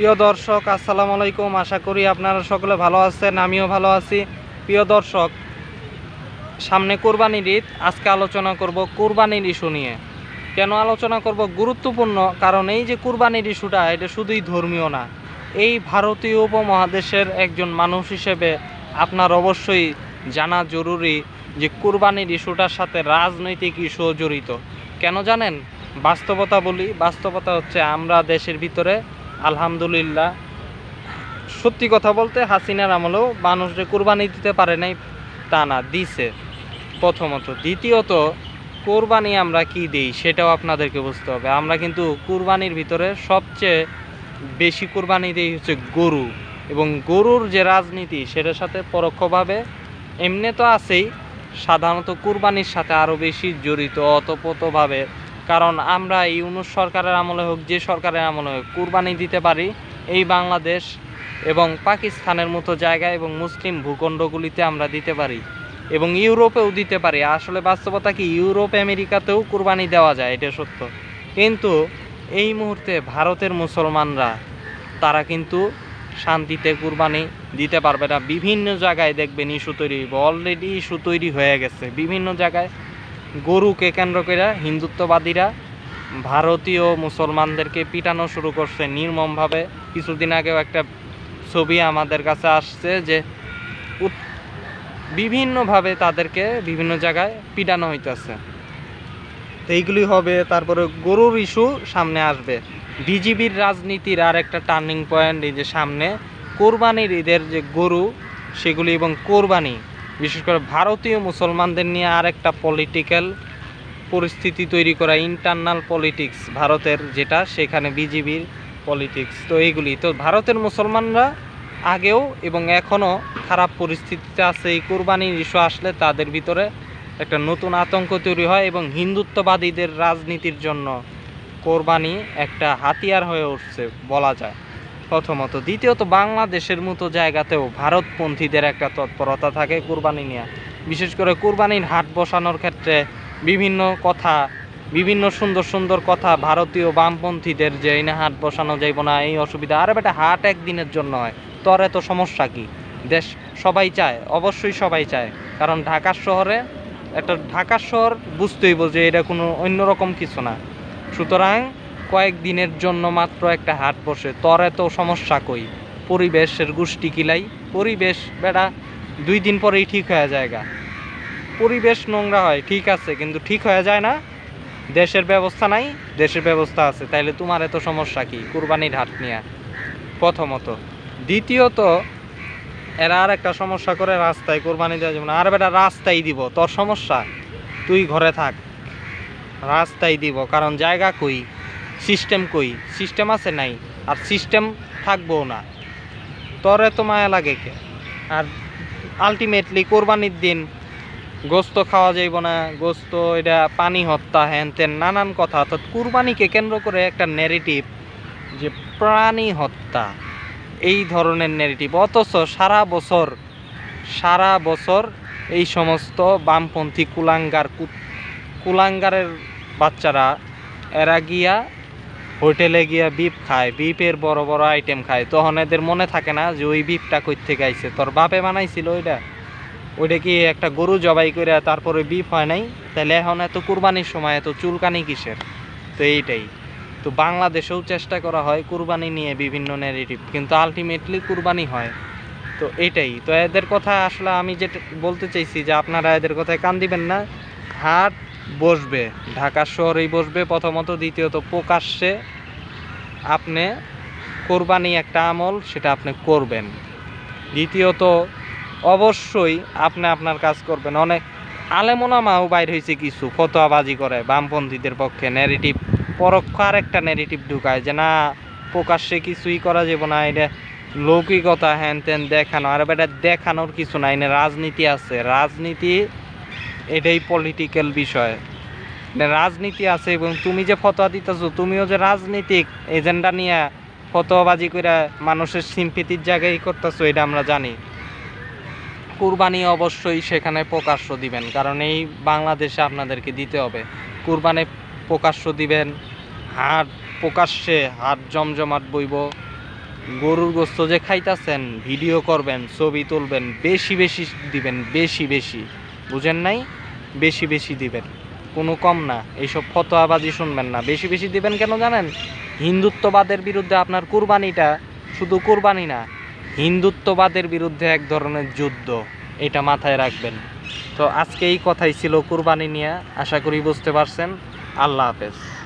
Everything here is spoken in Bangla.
প্রিয় দর্শক, আসসালামু আলাইকুম। আশা করি আপনারা সকলে ভালো আছেন, আমিও ভালো আছি। প্রিয় দর্শক, সামনে কোরবানির ঈদ। আজকে আলোচনা করব কোরবানির ইস্যু নিয়ে। কেন আলোচনা করব? গুরুত্বপূর্ণ কারণ এই যে কোরবানির ইস্যুটা, এটা শুধুই ধর্মীয় না। এই ভারতীয় উপমহাদেশের একজন মানুষ হিসেবে আপনার অবশ্যই জানা জরুরি যে কোরবানির ইস্যুটার সাথে রাজনৈতিক ইস্যুও জড়িত। কেন জানেন? বাস্তবতা বলি, বাস্তবতা হচ্ছে আমরা দেশের ভিতরে আলহামদুলিল্লাহ। সত্যি কথা বলতে হাসিনার আমলেও মানুষরে কোরবানি দিতে পারে নাই, তা না, দিছে। প্রথমত। দ্বিতীয়ত, কোরবানি আমরা কি দিই সেটাও আপনাদেরকে বুঝতে হবে। আমরা কিন্তু কোরবানির ভিতরে সবচেয়ে বেশি কোরবানি দিই হচ্ছে গরু এবং গরুর যে রাজনীতি সেটার সাথে পরোক্ষভাবে এমনি তো আছেই, সাধারণত কোরবানির সাথে আরও বেশি জড়িত অতপ্রতভাবে কারণ আমরা ইউনুস সরকারের আমলে হোক, যে সরকারের আমলে হোক, কুরবানি দিতে পারি এই বাংলাদেশ এবং পাকিস্তানের মতো জায়গা এবং মুসলিম ভূখণ্ডগুলিতে আমরা দিতে পারি এবং ইউরোপেও দিতে পারি। আসলে বাস্তবতা কি? ইউরোপ, আমেরিকাতেও কুরবানি দেওয়া যায়, এটা সত্য। কিন্তু এই মুহূর্তে ভারতের মুসলমানরা, তারা কিন্তু শান্তিতে কুরবানি দিতে পারবে না। বিভিন্ন জায়গায় দেখবেন ইস্যু তৈরি অলরেডি ইস্যু তৈরি হয়ে গেছে। বিভিন্ন জায়গায় গরুকে কেন্দ্র করে হিন্দুত্ববাদীরা ভারতীয় মুসলমানদেরকে পিটানো শুরু করছে নির্মমভাবে। কিছুদিন আগেও একটা ছবি আমাদের কাছে আসছে যে বিভিন্নভাবে তাদেরকে বিভিন্ন জায়গায় পিটানো হইতেছে। তো এইগুলি হবে, তারপরে গরুর ইস্যু সামনে আসবে। বিজিবির রাজনীতির আর একটা টার্নিং পয়েন্ট এই যে সামনে, কোরবানির ঈদের যে গরু, সেগুলি এবং কোরবানি বিশেষ করে ভারতীয় মুসলমানদের নিয়ে আর একটা পলিটিক্যাল পরিস্থিতি তৈরি করা ইন্টারনাল পলিটিক্স ভারতের যেটা, সেখানে বিজিবির পলিটিক্স তো এইগুলি। তো ভারতের মুসলমানরা আগেও এবং এখনও খারাপ পরিস্থিতিতে আছে। এই কোরবানির ইস্যু আসলে তাদের ভিতরে একটা নতুন আতঙ্ক তৈরি হয় এবং হিন্দুত্ববাদীদের রাজনীতির জন্য কোরবানি একটা হাতিয়ার হয়ে উঠছে বলা যায়। প্রথমত। দ্বিতীয়ত, বাংলাদেশের মতো জায়গাতেও ভারতপন্থীদের একটা তৎপরতা থাকে কোরবানি নিয়ে। বিশেষ করে কোরবানির হাট বসানোর ক্ষেত্রে বিভিন্ন কথা, বিভিন্ন সুন্দর সুন্দর কথা ভারতীয় বামপন্থীদের যে এই না হাট বসানো যাইব না, এই অসুবিধা। আরে বেটা, হাট একদিনের জন্য হয়। তোর এত সমস্যা কি? দেশ সবাই চায়, অবশ্যই সবাই চায়। কারণ ঢাকার শহরে, একটা ঢাকার শহর বুঝতেই যে এটা কোনো অন্যরকম কিছু না। সুতরাং কয়েক দিনের জন্য মাত্র একটা হাট বসে। তোর এত সমস্যা কই? পরিবেশের গোষ্ঠী কিলাই। পরিবেশ বেড়া, দুই দিন পরেই ঠিক হয়ে যায়গা। পরিবেশ নোংরা হয়, ঠিক আছে, কিন্তু ঠিক হয়ে যায় না। দেশের ব্যবস্থা নাই, দেশের ব্যবস্থা আছে। তাইলে তোমার এত সমস্যা কি? কুরবানির হাট নিয়ে। প্রথমত। দ্বিতীয়ত, এরা আর একটা সমস্যা করে রাস্তায় কোরবানি দেওয়া যাবে না। আর বেটা রাস্তায় দিব। তোর সমস্যা? তুই ঘরে থাক। রাস্তায় দিব। কারণ জায়গা কই? সিস্টেম কই? সিস্টেম আছে নাই? আর সিস্টেম থাকব না। তোর তো মায়া লাগে কে? আর আলটিমেটলি কোরবানির দিন গোস্ত খাওয়া যাইব না, গোস্ত, এটা পানি হত্যা হ্যান ত্যান নানান কথা। অর্থাৎ কুরবানিকে কেন্দ্র করে একটা নেগেটিভ যে প্রাণী হত্যা, এই ধরনের নেগেটিভ অথচ সারা বছর সারা বছর এই সমস্ত বামপন্থী কুলাঙ্গার কুলাঙ্গারের বাচ্চারা এরা গিয়া হোটেলে গিয়া বিপ খায়, বিপের বড় বড় আইটেম খায়। তখন এদের মনে থাকে না যে ওই বিপটা কই থেকে তোর বাপে বানাইছিল ওইটা। ওইটা কি একটা গরু জবাই করে তারপরে বিপ হয় নাই? তাহলে এখন এত কুরবানির সময়, এত চুলকানি কিসের? তো এইটাই। তো বাংলাদেশেও চেষ্টা করা হয় কুরবানি নিয়ে বিভিন্ন নেগেটিভ কিন্তু আলটিমেটলি কুরবানি হয়। তো এইটাই। তো এদের কথা আসলে আমি যেটা বলতে চাইছি যে আপনারা এদের কথায় কান দিবেন না। হাট বসবে। ঢাকা শহরেই বসবে, প্রথমত। দ্বিতীয়ত, প্রকাশ্যে আপনি কোরবানি একটা আমল, সেটা আপনি করবেন। দ্বিতীয়ত, অবশ্যই আপনি আপনার কাজ করবেন। অনেক আলেমোনামাও বাইর হয়েছে কিছু, ফতোয়াবাজি করে, বামপন্থীদের পক্ষে নেগেটিভ পরোক্ষ আরেকটা নেগেটিভ ঢুকায় যে, না, প্রকাশ্যে কিছুই করা যাবে না, এটা লৌকিকতা হ্যান ত্যান দেখানো। আর এটা দেখানোর কিছু না রাজনীতি আছে। রাজনীতি এটাই পলিটিক্যাল বিষয়। মানে রাজনীতি আছে এবং তুমি যে ফতোয়া দিতেছো, তুমিও যে রাজনীতিক এজেন্ডা নিয়ে ফতোয়াবাজি করে মানুষের সিম্পিতির জায়গায় করতেছো, এটা আমরা জানি। কুরবানি অবশ্যই সেখানে প্রকাশ্য দিবেন, কারণ এই বাংলাদেশে আপনাদেরকে দিতে হবে। কুরবানি প্রকাশ্য দিবেন, হাট প্রকাশ্যে হাট জমজমাট বইব। গরুর গোস্ত যে খাইতাছেন, ভিডিও করবেন, ছবি তুলবেন, বেশি বেশি দিবেন, বেশি বেশি। বুঝেন নাই? বেশি বেশি দিবেন। কোনো কম না, এইসব ফতোয়াবাজি শুনবেন না। বেশি বেশি দিবেন কেন জানেন? হিন্দুত্ববাদের বিরুদ্ধে আপনার কুরবানিটা শুধু কুরবানি না, হিন্দুত্ববাদের বিরুদ্ধে এক ধরনের যুদ্ধ, এটা মাথায় রাখবেন। তো আজকে এই কথাই ছিল কুরবানি নিয়ে। আশা করি বুঝতে পারছেন। আল্লাহ হাফেজ।